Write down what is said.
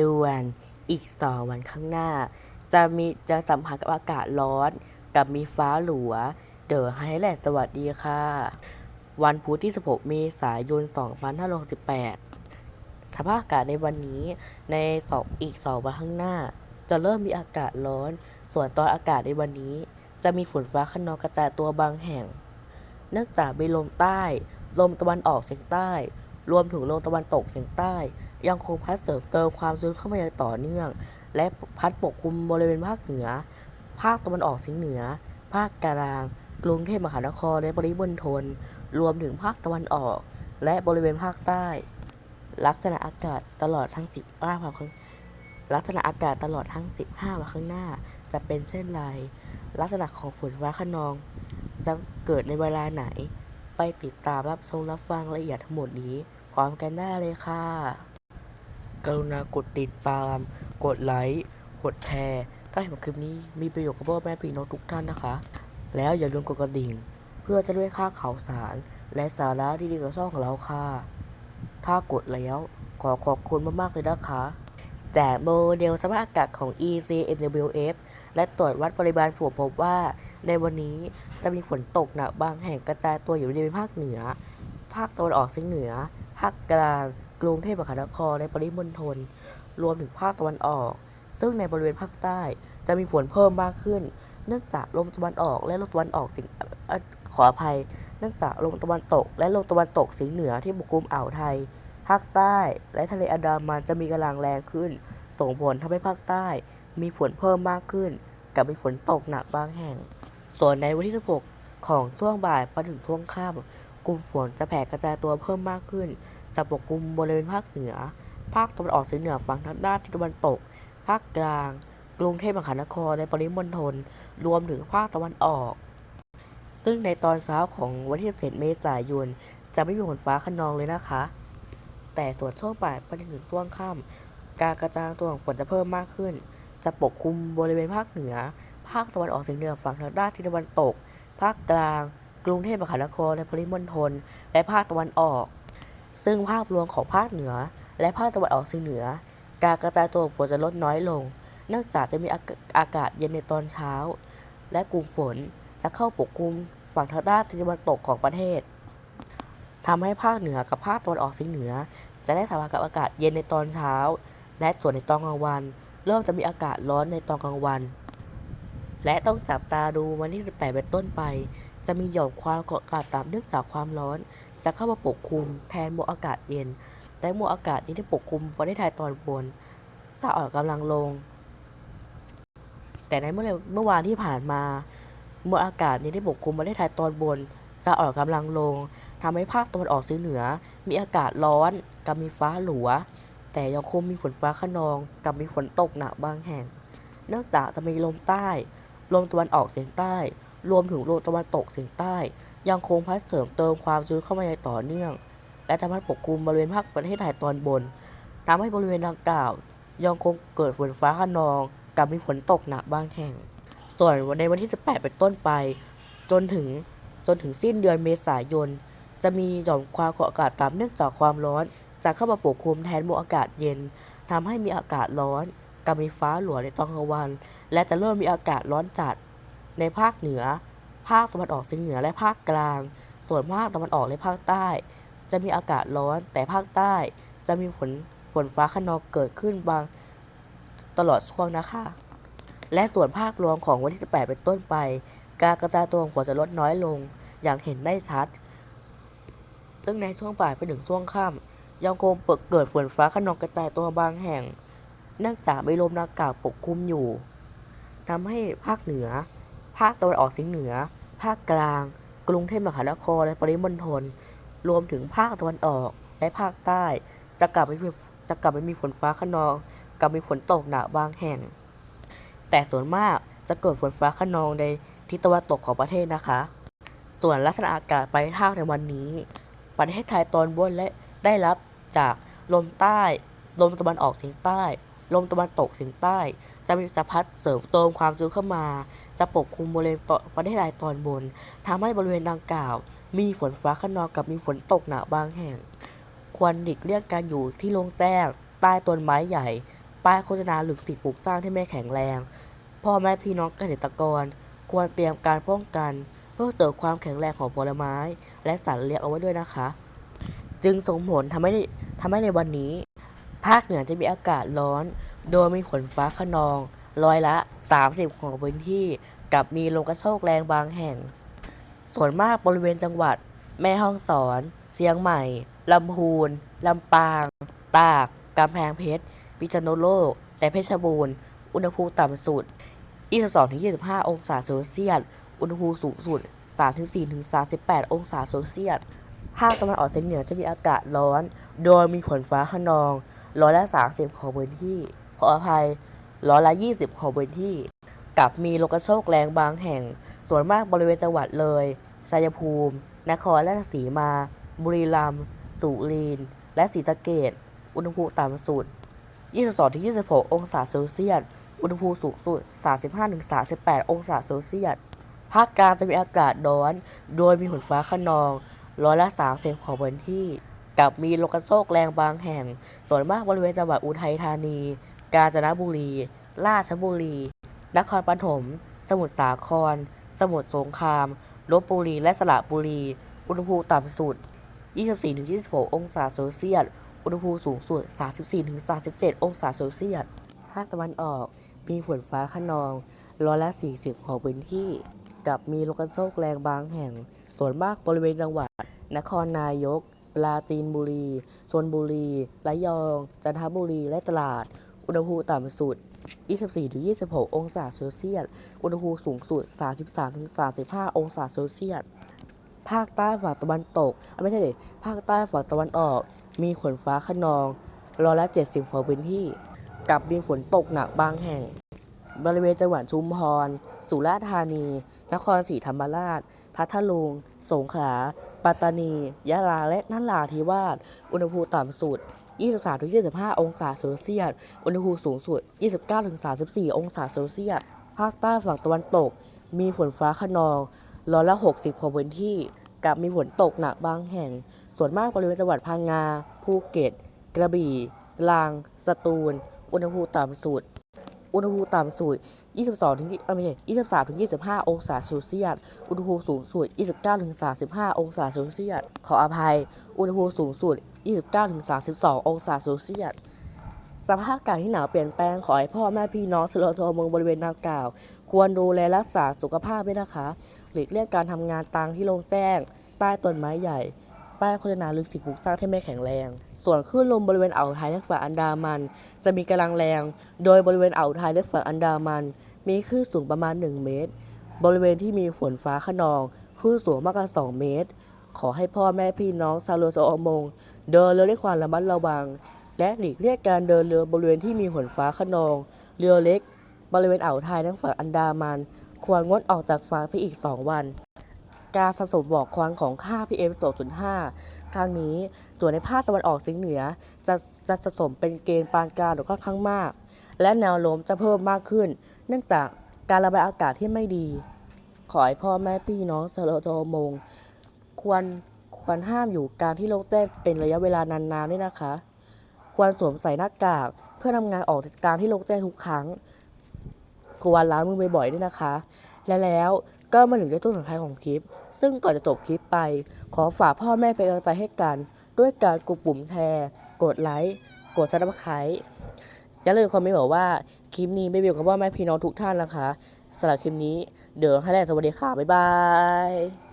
ด่วน อีกสองวันข้างหน้า จะมีจะสัมผัสกับอากาศร้อน กับมีฟ้าหลัว เดอไฮแลนสวัสดีค่ะ วันพุธที่ 16 เมษายน 2568 สภาพอากาศในวันนี้ในสองอีกสองวันข้างหน้า จะเริ่มมีอากาศร้อน ส่วนตอนอากาศในวันนี้ จะมีฝนฟ้าขนองกระจายตัวบางแห่ง เนื่องจากมีลมใต้ ลมตะวันออกเฉียงใต้ รวมถึงลมตะวันตกเฉียงใต้ ยังคงพัดเสริมเติมความชื้นเข้ามาอย่างต่อเนื่อง และพัดปกคลุมบริเวณภาคเหนือ ภาคตะวันออกเฉียงเหนือ ภาคกลาง กรุงเทพมหานครและปริมณฑลรวมถึงภาคตะวันออก และบริเวณภาคใต้ ลักษณะอากาศตลอดทั้ง 15วันข้างลักษณะอากาศตลอดทั้ง 15วันข้างหน้า จะเป็นเช่นไร ลักษณะของฝนฟ้าขนอง จะเกิดในเวลาไหน ไปติดตามรับชมรับฟังละเอียดทั้งหมดนี้ พร้อมกันได้เลยค่ะ กรุณากดติดตาม กดไลค์ กดแชร์ ถ้าเห็นคลิปนี้มีประโยชน์กับพ่อแม่พี่น้องทุกท่านนะคะ แล้วอย่าลืมกดกระดิ่ง เพื่อจะได้ค่าข่าวสาร และสาระดีๆกับช่องของเราค่ะ ถ้ากดแล้ว ขอขอบคุณมากๆเลยนะคะแจกโมเดลสภาพอากาศของ ECMWF และตรวจวัดปริมาณฝนพบว่า ในวันนี้จะมีฝนตกหนักบางแห่งกระจายตัวอยู่ในภาคเหนือ ภาคตะวันออกเฉียงเหนือ ภาคกลาง กรุงเทพมหานคร และปริมณฑลรวมถึงภาคตะวันออก ซึ่งในบริเวณภาคใต้จะมีฝนเพิ่มมากขึ้น เนื่องจากลมตะวันออกและลมตะวันออกเฉียงขออภัย เนื่องจากลมตะวันตก และลมตะวันตกเฉียงเหนือที่ปกคลุมอ่าวไทย ภาคใต้ และทะเลอันดามันจะมีกำลังแรงขึ้น ส่งผลทำให้ภาคใต้ มีฝนเพิ่มมากขึ้น กับมีฝนตกหนักบางแห่ง ส่วนในวันที่16ของช่วงบ่ายไปถึงช่วงค่ำกลุ่มฝนจะแผ่กระจายตัวเพิ่มมากขึ้น จะปกคลุมบริเวณภาคเหนือ ภาคตะวันออกเฉียงเหนือฝั่งทางด้านทิศตะวันตก ภาคกลาง กรุงเทพมหานครและปริมณฑลรวมถึงภาคตะวันออก ซึ่งในตอนเช้าของวันที่17เมษายน จะไม่มีฝนฟ้าขนองเลยนะคะ แต่ส่วนช่วงบ่ายไปจนถึงช่วงค่ำการกระจายตัวของฝนจะเพิ่มมากขึ้น จะปกคลุมบริเวณภาคเหนือ ภาคตะวันออกเฉียงเหนือฝั่งทางด้านทิศตะวันตก ภาคกลาง กรุงเทพมหานครและปริมณฑลและภาคตะวันออก ซึ่งภาพรวมของภาคเหนือ และภาคตะวันออกเฉียงเหนือ การกระจายตัวของฝนจะลดน้อยลง เนื่องจากจะมีอากาศเย็นในตอนเช้า และกลุ่มฝนจะเข้าปกคลุมฝั่งทางด้านตะวันตกของประเทศทำให้ภาคเหนือกับภาคตะวันออกเฉียงเหนือ จะได้สัมผัสกับอากาศเย็นในตอนเช้า และส่วนในตอนกลางวัน เริ่มจะมีอากาศร้อนในตอนกลางวัน และต้องจับตาดูวันที่ 18 เป็นต้นไป จะมีหย่อมความกดอากาศต่ำเนื่องจากความร้อน จะเข้ามาปกคลุมแทนมวลอากาศเย็น และมวลอากาศเย็นที่ปกคลุมประเทศไทยตอนบนจะอ่อนกำลังลง แต่ในเมื่อเมื่อวานที่ผ่านมามวลอากาศเย็นที่ปกคลุมประเทศไทยตอนบน จะอ่อนกำลังลงทำให้ภาคตะวันออกเฉียงเหนือ มีอากาศร้อนกับมีฟ้าหลัว แต่ยังคงมีฝนฟ้าขนองกับมีฝนตกหนักบางแห่ง เนื่องจากจะมีลมใต้ ลมตะวันออกเฉียงใต้ รวมถึงลมตะวันตกเฉียงใต้ ยังคงพัดเสริมเติมความชื้นเข้ามาอย่างต่อเนื่อง และทำให้ปกคลุมบริเวณภาคประเทศไทยตอนบนทำให้บริเวณดังกล่าว ยังคงเกิดฝนฟ้าขนอง กับมีฝนตกหนักบางแห่ง ส่วนในวันที่ 18 เป็นต้นไป จนถึงจนถึงสิ้นเดือนเมษายน จะมีหย่อมความกดอากาศต่ำเนื่องจากความร้อน จะเข้ามาปกคลุมแทนมวลอากาศเย็นทำให้มีอากาศร้อน กับมีฟ้าหลัวในตอนกลางวัน และจะเริ่มมีอากาศร้อนจัด ในภาคเหนือ ภาคตะวันออกเฉียงเหนือและภาคกลาง ส่วนภาคตะวันออกและภาคใต้ จะมีอากาศร้อน แต่ภาคใต้จะมีฝนฝนฟ้าขนองเกิดขึ้นบางตลอดช่วงนะคะ และส่วนภาครวมของวันที่ 18 เป็นต้นไป การกระจายตัวของฝนจะลดน้อยลง อย่างเห็นได้ชัด ซึ่งในช่วงบ่ายไปถึงช่วงค่ำยังคงเกิดฝนฟ้าขนองกระจายตัวบางแห่ง เนื่องจากมีลมอากาศปกคลุมอยู่ทำให้ภาคเหนือ ภาคตะวันออกเฉียงเหนือ ภาคกลาง กรุงเทพมหานครและปริมณฑล รวมถึงภาคตะวันออกและภาคใต้ จะกลับไปมีจะกลับไปมีฝนฟ้าขนอง กับมีฝนตกหนักบางแห่ง แต่ส่วนมากจะเกิดฝนฟ้าขนองในทิศตะวันตกของประเทศนะคะ ส่วนลักษณะอากาศไปลายทาในวันนี้ ประเทศไทยตอนบนและได้รับจากลมใต้ ลมตะวันออกเฉียงใต้ ลมตะวันตกเฉียงใต้ จะมีจะพัดเสริมเติมความชื้นเข้ามา จะปกคลุมบริเวณตประเทศไทยตอนบนทำให้บริเวณดังกล่าว มีฝนฟ้าขนองกับมีฝนตกหนักบางแห่ง ควรหลีกเลี่ยงการอยู่ที่โล่งแจ้งใต้ต้นไม้ใหญ่ ป้ายโฆษณาหรือสิ่งปลูกสร้างที่ไม่แข็งแรง พ่อแม่พี่น้องเกษตรกร ควรเตรียมการป้องกันเพื่อเสริมความแข็งแรงของผลไม้ และสัตว์เลี้ยงเอาไว้ด้วยนะคะ จึงส่งผลทำให้ทำให้ในวันนี้ ภาคเหนือจะมีอากาศร้อน โดยมีฝนฟ้าขนองร้อยละ 30 ของพื้นที่ กับมีลมกระโชกแรงบางแห่ง ส่วนมากบริเวณจังหวัด แม่ฮ่องสอน เชียงใหม่ ลำพูน ลำปาง ตาก กำแพงเพชร พิษณุโลก และเพชรบูรณ์ อุณหภูมิต่ำสุด 22-25 องศาเซลเซียส อุณหภูมิสูงสุด 34-38 องศาเซลเซียสภาคตะวันออกเฉียงเหนือจะมีอากาศร้อน โดยมีฝนฟ้าขนอง ร้อยละ 30 ของพื้นที่ ขออภัยร้อยละ 20 ของพื้นที่ กับมีลมกระโชกแรงบางแห่ง ส่วนมากบริเวณจังหวัดเลยชัยภูมิ นครราชสีมา บุรีรัมย์สุรินทร์และศรีสะเกษอุณหภูมิต่ำสุด 22-26 องศาเซลเซียส อุณหภูมิสูงสุด 35-38 องศาเซลเซียส ภาคกลางจะมีอากาศร้อน โดยมีฝนฟ้าขนอง ร้อยละ 30 ของพื้นที่ กับมีลมกระโชกแรงบางแห่ง ส่วนมากบริเวณจังหวัดอุทัยธานี กาญจนบุรี ราชบุรี นครปฐม สมุทรสาคร สมุทรสงคราม ลบบุรี และสระบุรี อุณหภูมิต่ำสุด 24-26 องศาเซลเซียส อุณหภูมิสูงสุด 34-37 องศาเซลเซียส ภาคตะวันออก มีฝนฟ้าขนอง ร้อยละ 40 ของพื้นที่ กับมีลมกระโชกแรงบางแห่ง ส่วนมากบริเวณจังหวัด นครนายก ปราจีนบุรีชลบุรีระยอง จันทบุรี และตราด อุณหภูมิต่ำสุด 24-26 องศาเซลเซียส อุณหภูมิสูงสุด 33-35 องศาเซลเซียส ภาคใต้ฝั่งตะวันตก ไม่ใช่ดิภาคใต้ฝั่งตะวันออก มีฝนฟ้าขนอง ร้อยละ 70 ของพื้นที่ กับมีฝนตกหนักบางแห่ง บริเวณจังหวัดชุมพร สุราษฎร์ธานี นครศรีธรรมราช พัทลุง สงขลา ปัตตานี ยะลา และนราธิวาส อุณหภูมิต่ำสุด 23-25 องศาเซลเซียส อุณหภูมิสูงสุด 29-34 องศาเซลเซียส ภาคใต้ฝั่งตะวันตก มีฝนฟ้าขนอง ร้อยละ 60 ของพื้นที่ กับมีฝนตกหนักบางแห่ง ส่วนมากบริเวณจังหวัดพังงา ภูเก็ต กระบี่ตรังสตูล อุณหภูมิต่ำสุด อุณหภูมิต่ำสุด 22ถึงเอ้ยไม่ใช่23ถึง25 องศาเซลเซียส อุณหภูมิสูงสุด 29ถึง35 องศาเซลเซียส ขออภัย อุณหภูมิสูงสุด 29ถึง32 องศาเซลเซียส สภาพอากาศที่หนาวเปลี่ยนแปลง ขอให้พ่อแม่พี่น้องชนบทเมืองบริเวณดังกล่าว ควรดูแลรักษาสุขภาพด้วยนะคะ หลีกเลี่ยงการทำงานตางที่โล่งแจ้ง ใต้ต้นไม้ใหญ่ ป้ายโฆษณาหรือสิ่งปลูกสร้างที่ไม่แข็งแรง ส่วนคลื่นลมบริเวณอ่าวไทยและฝั่งอันดามัน จะมีกำลังแรง โดยบริเวณอ่าวไทยและฝั่งอันดามัน มีคลื่นสูงประมาณ 1 เมตร บริเวณที่มีฝนฟ้าขนองคลื่นสูงมากกว่า 2 เมตร ขอให้พ่อแม่พี่น้องชาวเรือชาวประมง เดินเรือด้วยความระมัดระวัง และหลีกเลี่ยงการเดินเรือบริเวณที่มีฝนฟ้าขนอง เรือเล็ก บริเวณอ่าวไทยและฝั่งอันดามัน ควรงดออกจากฝั่งไปอีก 2 วัน การสะสมหมอกควันของค่า PM 2.5 ครั้งนี้ตัวในภาคตะวันออกเฉียงเหนือจะจะสะสมเป็นเกณฑ์ปานกลางหรือค่อนข้างมาก และแนวโน้มจะเพิ่มมากขึ้น เนื่องจากการระบายอากาศที่ไม่ดี ขอให้พ่อแม่พี่น้องชาวโทมง ควรควรห้ามอยู่กลารที่โล่งแจ้งเป็นระยะเวลานานๆด้วยนะคะ ควรสวมใส่หน้ากาก เพื่อทำงานออกจากกลารที่โล่งแจ้งทุกครั้ง ควรล้างมือบ่อยๆด้วยนะคะ และแล้วก็มาถึงในช่วงสุดท้ายของคลิป ซึ่งก่อนจะจบคลิปไป ขอฝากพ่อแม่เป็นกำลังใจให้กัน ด้วยการกดปุ่มแชร์กดไลค์กดซับสไครต์อย่าลืมคอมเมนต์บอกว่าคลิปนี้ไม่เบียวกับพ่อแม่พี่น้องทุกท่านนะคะสำหรับคลิปนี้เดี๋ยวให้แรกสวัสดีค่ะบ๊ายบาย